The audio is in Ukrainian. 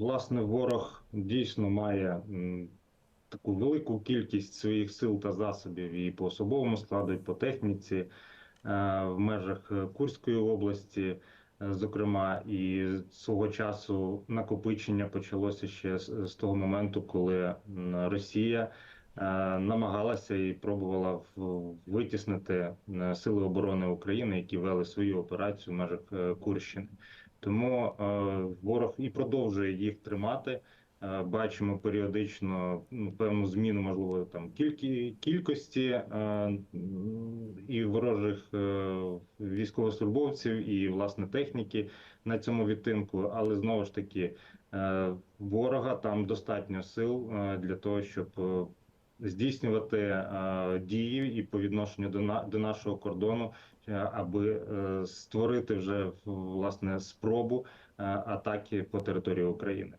власне, ворог дійсно має таку велику кількість своїх сил та засобів і по особовому складу, і по техніці е, в межах е, Курської області. е, Зокрема, і свого часу накопичення почалося ще з, того моменту, коли Росія намагалася і пробувала витіснити е, сили оборони України, які вели свою операцію в межах е, Курщини. Тому е, ворог і продовжує їх тримати. Е, Бачимо періодично ну, певну зміну, можливо, там кількі кількості е, і ворожих е, військовослужбовців, і власне техніки на цьому відтинку. Але знову ж таки, е, ворога там достатньо сил е, для того, щоб е, здійснювати е, дії і по відношенню до на до нашого кордону, е, аби е, створити вже власне спробу атаки по території України.